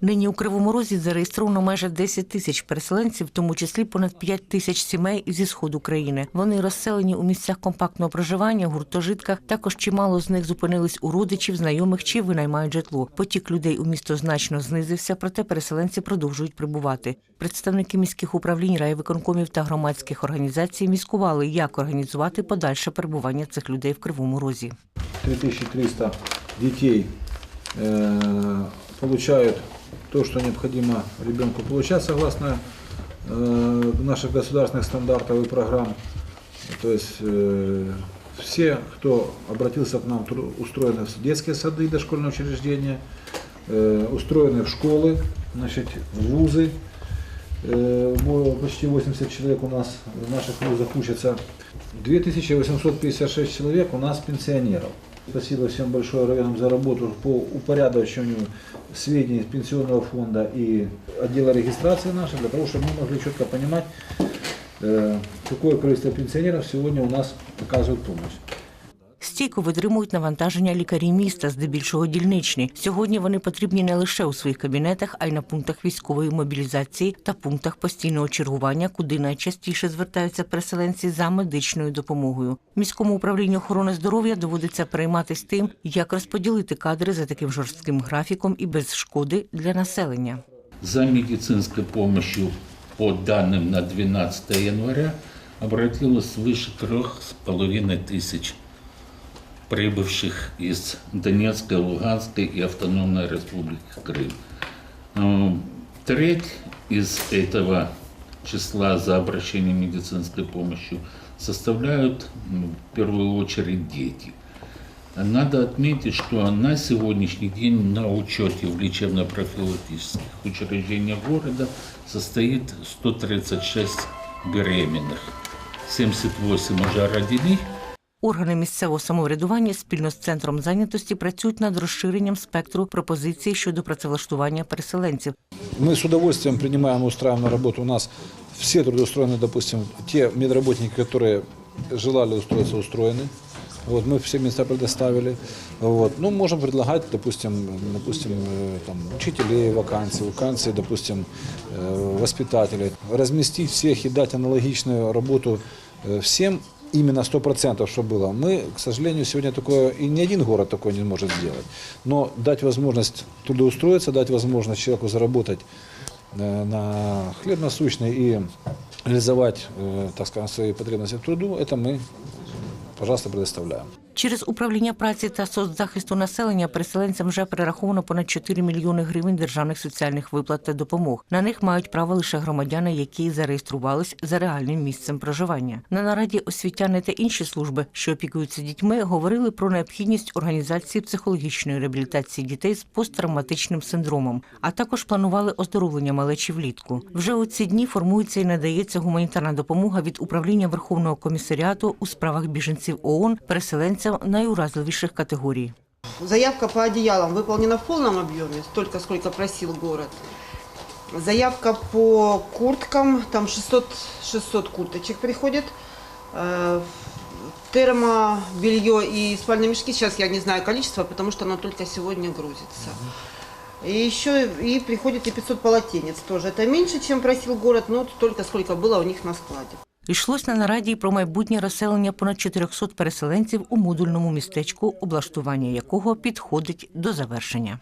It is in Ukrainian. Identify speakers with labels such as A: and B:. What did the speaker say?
A: Нині у Кривому Розі зареєстровано майже 10 тисяч переселенців, в тому числі понад 5 тисяч сімей зі сходу країни. Вони розселені у місцях компактного проживання, гуртожитках. Також чимало з них зупинились у родичів, знайомих чи винаймають житло. Потік людей у місто значно знизився, проте переселенці продовжують прибувати. Представники міських управлінь, райвиконкомів та громадських організацій міскували, як організувати подальше перебування цих людей в Кривому Розі.
B: 3300 детей э, получают то, что необходимо ребенку получать согласно э, наших государственных стандартов и программ. То есть э, все, кто обратился к нам, устроены в детские сады и дошкольные учреждения, э, устроены в школы, значит, в вузы. Э, Почти 80 человек у нас в наших вузах учатся. 2856 человек у нас пенсионеров. Спасибо всем большое районам за работу по упорядочению сведений пенсионного фонда и отдела регистрации нашей, для того, чтобы мы могли четко понимать, э, какое количество пенсионеров сегодня у нас оказывают помощь.
A: Стійко витримують навантаження лікарі міста, здебільшого дільничні. Сьогодні вони потрібні не лише у своїх кабінетах, а й на пунктах військової мобілізації та пунктах постійного чергування, куди найчастіше звертаються переселенці за медичною допомогою. Міському управлінню охорони здоров'я доводиться перейматися тим, як розподілити кадри за таким жорстким графіком і без шкоди для населення.
C: За медицинской помощью по данным на 12 января обратилось свыше трех с половиной тысяч прибывших из Донецкой, Луганской и Автономной Республики Крым. Э, Треть из этого числа за обращение медицинской помощью составляют м, в первую очередь дети. Надо отметить, что на сегодняшний день на учете в лечебно-профилактических учреждениях города состоит 136 беременных. 78 уже родили,
A: Органи місцевого самоврядування спільно з центром зайнятості працюють над розширенням спектру пропозицій щодо працевлаштування переселенців.
B: Мы с удовольствием принимаем и устраиваем на работу. У нас все трудоустроены, допустим, те медработники, которые желали устроиться, устроены. Вот, мы все места предоставили. Вот. Ну, можем предлагать, допустим, допустим, э, там, учителей вакансии, вакансии, допустим, э, воспитателей. Разместить всех и дать аналогичную работу э, всем, именно 100%, что было. Мы, к сожалению, сегодня такое, и ни один город такое не может сделать. Но дать возможность трудоустроиться, дать возможность человеку заработать э, на хлеб насущный и реализовать, э, так скажем, свои потребности в труду, это мы, пожалуйста, предоставляем.
A: Через управління праці та соцзахисту населення переселенцям вже перераховано понад 4 мільйони гривень державних соціальних виплат та допомог. На них мають право лише громадяни, які зареєструвались за реальним місцем проживання. На нараді освітяни та інші служби, що опікуються дітьми, говорили про необхідність організації психологічної реабілітації дітей з посттравматичним синдромом, а також планували оздоровлення малечі влітку. Вже у ці дні формується і надається гуманітарна допомога від управління Верховного комісаріату у справах біженців ООН переселенцям найуразливіших категорій.
D: Заявка по одеялам выполнена в полном объеме, столько, сколько просил город. Заявка по курткам, там 600, 600 курточек приходит. Э, Термобелье и спальные мешки, сейчас я не знаю количество, потому что оно только сегодня грузится. И еще и приходит и 500 полотенец тоже. Это меньше, чем просил город, но столько, сколько было у них на складе.
A: Йшлось на нараді про майбутнє розселення понад 400 переселенців у модульному містечку, облаштування якого підходить до завершення.